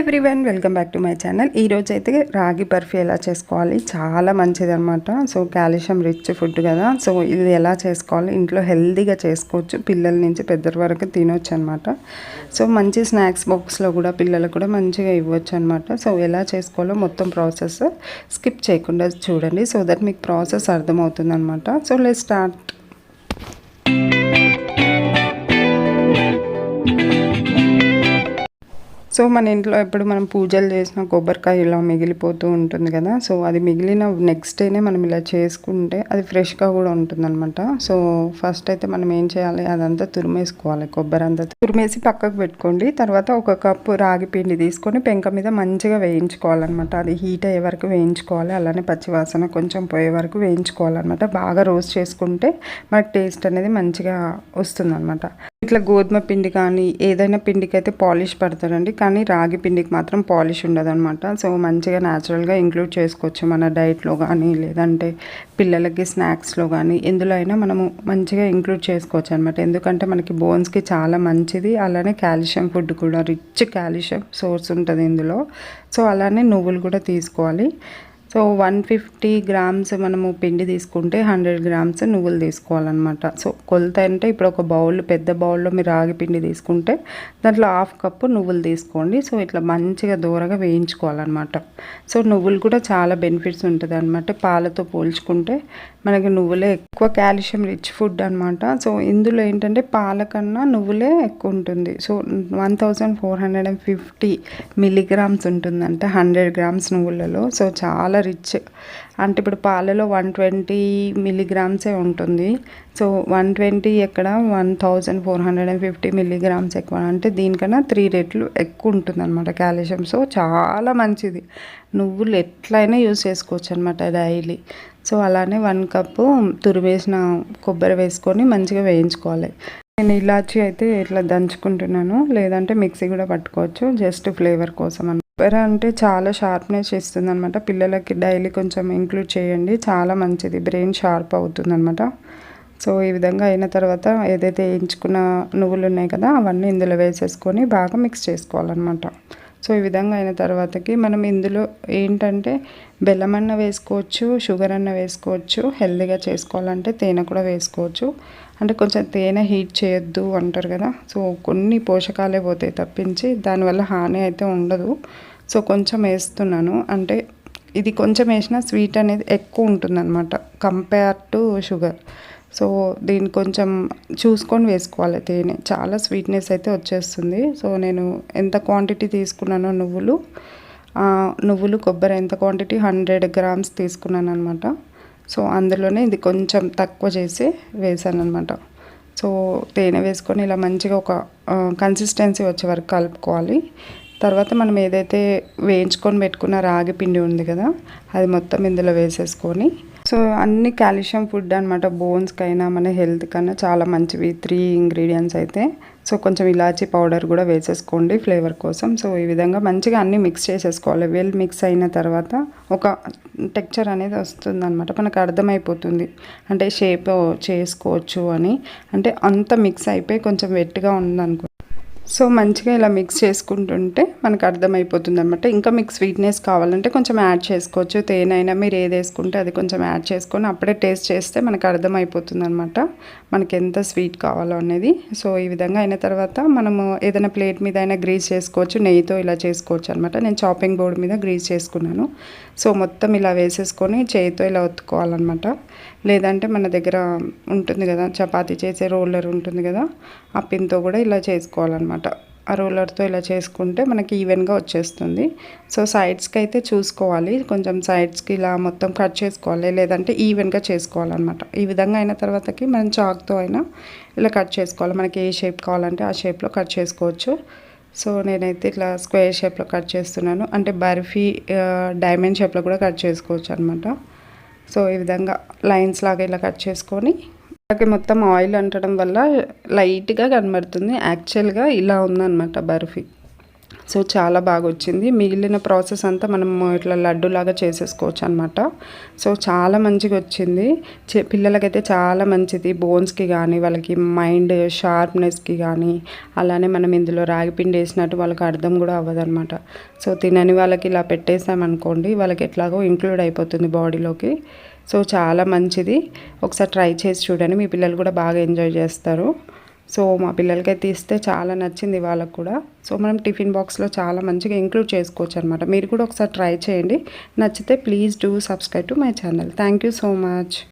Everyone welcome back to my channel. ఈరోజు అయితే రాగి బర్ఫీ ఎలా చేసుకోవాలి? చాలా మంచిది అనమాట సో కాల్షియం రిచ్ ఫుడ్ కదా. సో ఇది ఎలా చేసుకోవాలి? ఇంట్లో హెల్తీగా చేసుకోవచ్చు. పిల్లల నుంచి పెద్దల వరకు తినొచ్చు అనమాట సో మంచి స్నాక్స్ బాక్స్లో కూడా పిల్లలకు కూడా మంచిగా ఇవ్వచ్చు అనమాట సో ఎలా చేసుకోవాలో మొత్తం ప్రాసెస్ స్కిప్ చేయకుండా చూడండి. సో దట్ మీకు ప్రాసెస్ అర్థమవుతుంది అనమాట సో లెట్ స్టార్ట్. సో మన ఇంట్లో ఎప్పుడు మనం పూజలు చేసిన కొబ్బరికాయ ఇలా మిగిలిపోతూ ఉంటుంది కదా. సో అది మిగిలిన నెక్స్ట్ డేనే మనం ఇలా చేసుకుంటే అది ఫ్రెష్గా కూడా ఉంటుందన్నమాట. సో ఫస్ట్ అయితే మనం ఏం చేయాలి? అదంతా తురిమేసుకోవాలి కొబ్బరి అంతా తురిమేసి పక్కకు పెట్టుకోండి. తర్వాత ఒక కప్పు రాగి పిండి తీసుకొని పెంక మీద మంచిగా వేయించుకోవాలన్నమాట. అది హీట్ అయ్యే వరకు వేయించుకోవాలి అలానే పచ్చివాసన కొంచెం పోయే వరకు వేయించుకోవాలన్నమాట. బాగా రోస్ట్ చేసుకుంటే మనకు టేస్ట్ అనేది మంచిగా వస్తుందన్నమాట. ఇట్లా గోధుమ పిండి కానీ ఏదైనా పిండికి అయితే పాలిష్ పడతారండి. కానీ రాగి పిండికి మాత్రం పాలిష్ ఉండదన్నమాట. సో మంచిగా న్యాచురల్గా ఇంక్లూడ్ చేసుకోవచ్చు మన డైట్లో కానీ లేదంటే పిల్లలకి స్నాక్స్లో కానీ. ఎందులో అయినా మనము మంచిగా ఇంక్లూడ్ చేసుకోవచ్చు అనమాట ఎందుకంటే మనకి బోన్స్కి చాలా మంచిది. అలానే కాల్షియం ఫుడ్ కూడా రిచ్ కాల్షియం సోర్స్ ఉంటుంది ఇందులో. సో అలానే నువ్వులు కూడా తీసుకోవాలి. సో వన్ ఫిఫ్టీ గ్రామ్స్ మనము పిండి తీసుకుంటే హండ్రెడ్ గ్రామ్స్ నువ్వులు తీసుకోవాలన్నమాట. సో కొలత అంటే ఇప్పుడు ఒక బౌల్ పెద్ద బౌల్లో మీరు రాగి పిండి తీసుకుంటే దాంట్లో హాఫ్ కప్పు నువ్వులు తీసుకోండి. సో ఇట్లా మంచిగా దూరగా వేయించుకోవాలన్నమాట. సో నువ్వులు కూడా చాలా బెనిఫిట్స్ ఉంటుంది అనమాట పాలతో పోల్చుకుంటే మనకి నువ్వులే ఎక్కువ కాల్షియం రిచ్ ఫుడ్ అనమాట సో ఇందులో ఏంటంటే పాల కన్నా నువ్వులే ఎక్కువ ఉంటుంది. So one thousand four hundred and fifty milligrams ఉంటుందంటే హండ్రెడ్ గ్రామ్స్ నువ్వులలో. సో చాలా రిచ్ అంటే ఇప్పుడు పాలలో వన్ ట్వంటీ మిల్లీగ్రామ్సే ఉంటుంది. సో వన్ ట్వంటీ ఎక్కడ? One thousand four hundred and fifty milligrams ఎక్కువ. అంటే దీనికన్నా త్రీ రెట్లు ఎక్కువ ఉంటుంది అనమాట కాల్షియం. సో చాలా మంచిది. నువ్వులు ఎట్లయినా యూస్ చేసుకోవచ్చు అనమాట డైలీ. సో అలానే వన్ కప్పు తురివేసిన కొబ్బరి వేసుకొని మంచిగా వేయించుకోవాలి. నేను ఇలాచి అయితే ఇట్లా దంచుకుంటున్నాను. లేదంటే మిక్సీ కూడా పట్టుకోవచ్చు. జస్ట్ ఫ్లేవర్ కోసం సూపర్ అంటే చాలా షార్ప్నెస్ ఇస్తుంది అనమాట పిల్లలకి డైలీ కొంచెం ఇంక్లూడ్ చేయండి. చాలా మంచిది. బ్రెయిన్ షార్ప్ అవుతుంది అనమాట సో ఈ విధంగా అయిన తర్వాత ఏదైతే వేయించుకున్న నువ్వులు ఉన్నాయి కదా అవన్నీ ఇందులో వేసేసుకొని బాగా మిక్స్ చేసుకోవాలన్నమాట. సో ఈ విధంగా అయిన తర్వాతకి మనం ఇందులో ఏంటంటే బెల్లం అన్న వేసుకోవచ్చు షుగర్ అన్న వేసుకోవచ్చు హెల్దీగా చేసుకోవాలంటే తేనె కూడా వేసుకోవచ్చు. అంటే కొంచెం తేనె హీట్ చేయొద్దు అంటారు కదా. సో కొన్ని పోషకాలే పోతాయి తప్పించి దానివల్ల హాని అయితే ఉండదు. సో కొంచెం వేస్తున్నాను. అంటే ఇది కొంచెం వేసినా స్వీట్ అనేది ఎక్కువ ఉంటుందన్నమాట. Compare to sugar. సో దీన్ని కొంచెం చూసుకొని వేసుకోవాలి తేనె. చాలా స్వీట్నెస్ అయితే వచ్చేస్తుంది. సో నేను ఎంత క్వాంటిటీ తీసుకున్నానో నువ్వులు నువ్వులు కొబ్బరి ఎంత క్వాంటిటీ? హండ్రెడ్ గ్రామ్స్ తీసుకున్నాను అనమాట సో అందులోనే ఇది కొంచెం తక్కువ చేసి వేసాను అనమాట సో తేనె వేసుకొని ఇలా మంచిగా ఒక కన్సిస్టెన్సీ వచ్చే వరకు కలుపుకోవాలి. తర్వాత మనం ఏదైతే వేయించుకొని పెట్టుకున్న రాగి పిండి ఉంది కదా అది మొత్తం ఇందులో వేసేసుకొని సో అన్ని కాల్షియం ఫుడ్ అనమాట బోన్స్కైనా మన హెల్త్ కన్నా చాలా మంచివి. త్రీ ఇంగ్రీడియంట్స్ అయితే. సో కొంచెం ఇలాచీ పౌడర్ కూడా వేసేసుకోండి ఫ్లేవర్ కోసం. సో ఈ విధంగా మంచిగా అన్నీ మిక్స్ చేసేసుకోవాలి. వెల్ మిక్స్ అయిన తర్వాత ఒక టెక్చర్ అనేది వస్తుంది అనమాట మనకు అర్థమైపోతుంది. అంటే షేప్ చేసుకోవచ్చు అని. అంటే అంత మిక్స్ అయిపోయి కొంచెం వెట్గా ఉందనుకో సో మంచిగా ఇలా మిక్స్ చేసుకుంటుంటే మనకు అర్థమైపోతుంది అనమాట ఇంకా మీకు స్వీట్నెస్ కావాలంటే కొంచెం యాడ్ చేసుకోవచ్చు. తేనైనా మీరు ఏది వేసుకుంటే అది కొంచెం యాడ్ చేసుకొని అప్పుడే టేస్ట్ చేస్తే మనకు అర్థమైపోతుంది అనమాట మనకి ఎంత స్వీట్ కావాలో అనేది. సో ఈ విధంగా అయిన తర్వాత మనము ఏదైనా ప్లేట్ మీద అయినా గ్రీస్ చేసుకోవచ్చు. నెయ్యితో ఇలా చేసుకోవచ్చు అనమాట నేను చాపింగ్ బోర్డ్ మీద గ్రీస్ చేసుకున్నాను. సో మొత్తం ఇలా వేసేసుకొని చేయితో ఇలా ఒత్తుకోవాలన్నమాట. లేదంటే మన దగ్గర ఉంటుంది కదా చపాతీ చేసే రోలర్ ఉంటుంది కదా ఆ పిన్తో కూడా ఇలా చేసుకోవాలన్నమాట. ఆ రోలర్తో ఇలా చేసుకుంటే మనకి ఈవెన్గా వచ్చేస్తుంది. సో సైడ్స్కి అయితే చూసుకోవాలి. కొంచెం సైడ్స్కి ఇలా మొత్తం కట్ చేసుకోవాలి. లేదంటే ఈవెన్గా చేసుకోవాలన్నమాట. ఈ విధంగా అయిన తర్వాతకి మనం చాక్తో అయినా ఇలా కట్ చేసుకోవాలి. మనకి ఏ షేప్ కావాలంటే ఆ షేప్లో కట్ చేసుకోవచ్చు. సో నేనైతే ఇట్లా స్క్వేర్ షేప్లో కట్ చేస్తున్నాను. అంటే బర్ఫీ డైమండ్ షేప్లో కూడా కట్ చేసుకోవచ్చు అనమాట సో ఈ విధంగా లైన్స్ లాగా ఇలా కట్ చేసుకొని అలాగే మొత్తం ఆయిల్ అంటడం వల్ల లైట్గా కనబడుతుంది. యాక్చువల్గా ఇలా ఉందన్నమాట బర్ఫీ. సో చాలా బాగా వచ్చింది మిగిలిన ప్రాసెస్ అంతా మనం ఇట్లా లడ్డులాగా చేసేసుకోవచ్చు అనమాట సో చాలా మంచిగా వచ్చింది పిల్లలకైతే చాలా మంచిది. బోన్స్కి కానీ వాళ్ళకి మైండ్ షార్ప్నెస్కి కానీ అలానే మనం ఇందులో రాగి పిండి వేసినట్టు వాళ్ళకి అర్థం కూడా అవ్వదు అనమాట సో తినని వాళ్ళకి ఇలా పెట్టేసామనుకోండి వాళ్ళకి ఎట్లాగో ఇంక్లూడ్ అయిపోతుంది బాడీలోకి. సో చాలా మంచిది. ఒకసారి ట్రై చేసి చూడండి. మీ పిల్లలు కూడా బాగా ఎంజాయ్ చేస్తారు. సో మా పిల్లలకైతే ఇస్తే చాలా నచ్చింది వాళ్ళకు కూడా. సో మనం టిఫిన్ బాక్స్లో చాలా మంచిగా ఇంక్లూడ్ చేసుకోవచ్చు అనమాట మీరు కూడా ఒకసారి ట్రై చేయండి. నచ్చితే please do subscribe to my channel. Thank you so much.